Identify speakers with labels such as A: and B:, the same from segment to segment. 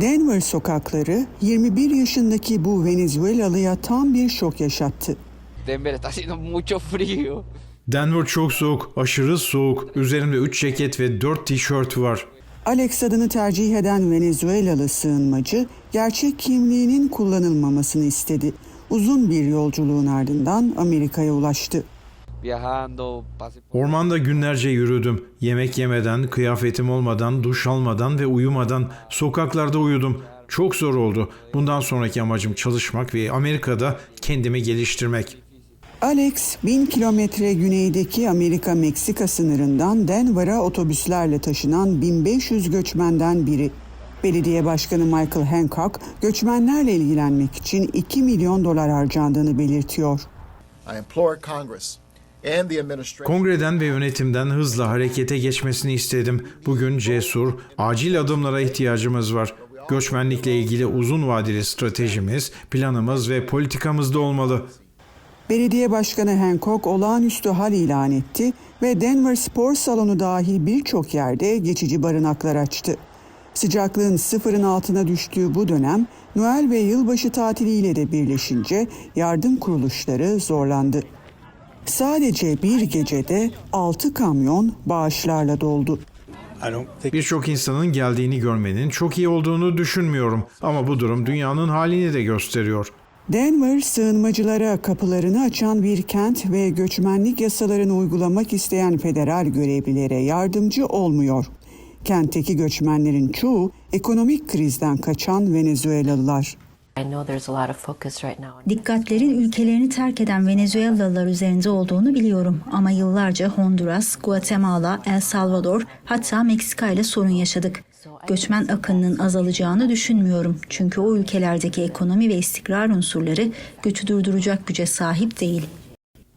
A: Denver sokakları 21 yaşındaki bu Venezuelalıya tam bir şok yaşattı.
B: Denver está haciendo mucho frío.
C: Denver çok soğuk, aşırı soğuk. Üzerimde 3 ceket ve 4 tişört var.
A: Alex adını tercih eden Venezuelalı sığınmacı gerçek kimliğinin kullanılmamasını istedi. Uzun bir yolculuğun ardından Amerika'ya ulaştı.
C: Ormanda günlerce yürüdüm. Yemek yemeden, kıyafetim olmadan, duş almadan ve uyumadan sokaklarda uyudum. Çok zor oldu. Bundan sonraki amacım çalışmak ve Amerika'da kendimi geliştirmek.
A: Alex, bin kilometre güneydeki Amerika-Meksika sınırından Denver'a otobüslerle taşınan 1500 göçmenden biri. Belediye Başkanı Michael Hancock, göçmenlerle ilgilenmek için 2 milyon dolar harcandığını belirtiyor.
D: I implore Congress
C: Kongreden ve yönetimden hızla harekete geçmesini istedim. Bugün cesur, acil adımlara ihtiyacımız var. Göçmenlikle ilgili uzun vadeli stratejimiz, planımız ve politikamız da olmalı.
A: Belediye Başkanı Hancock olağanüstü hal ilan etti ve Denver Spor Salonu dahil birçok yerde geçici barınaklar açtı. Sıcaklığın sıfırın altına düştüğü bu dönem Noel ve yılbaşı tatiliyle de birleşince yardım kuruluşları zorlandı. Sadece bir gecede 6 kamyon bağışlarla doldu.
C: Birçok insanın geldiğini görmenin çok iyi olduğunu düşünmüyorum ama bu durum dünyanın halini de gösteriyor.
A: Denver, sığınmacılara kapılarını açan bir kent ve göçmenlik yasalarını uygulamak isteyen federal görevlilere yardımcı olmuyor. Kentteki göçmenlerin çoğu ekonomik krizden kaçan Venezuelalılar.
E: I know there's a lot of focus right now on
F: Dikkatlerin ülkelerini terk eden Venezuelalılar üzerinde olduğunu biliyorum ama yıllarca Honduras, Guatemala, El Salvador hatta Meksika ile sorun yaşadık. Göçmen akınının azalacağını düşünmüyorum çünkü o ülkelerdeki ekonomi ve istikrar unsurları göçü durduracak güce sahip değil.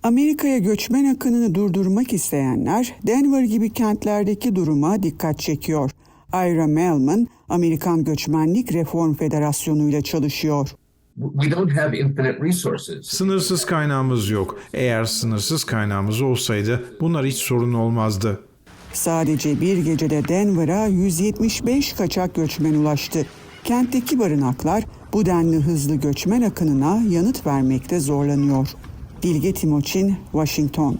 A: Amerika'ya göçmen akınını durdurmak isteyenler Denver gibi kentlerdeki duruma dikkat çekiyor. Ira Melman, Amerikan Göçmenlik Reform Federasyonu ile çalışıyor.
G: we don't have infinite resources.
C: Sınırsız kaynağımız yok. Eğer sınırsız kaynağımız olsaydı bunlar hiç sorun olmazdı.
A: Sadece bir gecede Denver'a 175 kaçak göçmen ulaştı. Kentteki barınaklar bu denli hızlı göçmen akınına yanıt vermekte zorlanıyor. Bilge Timoçin, Washington.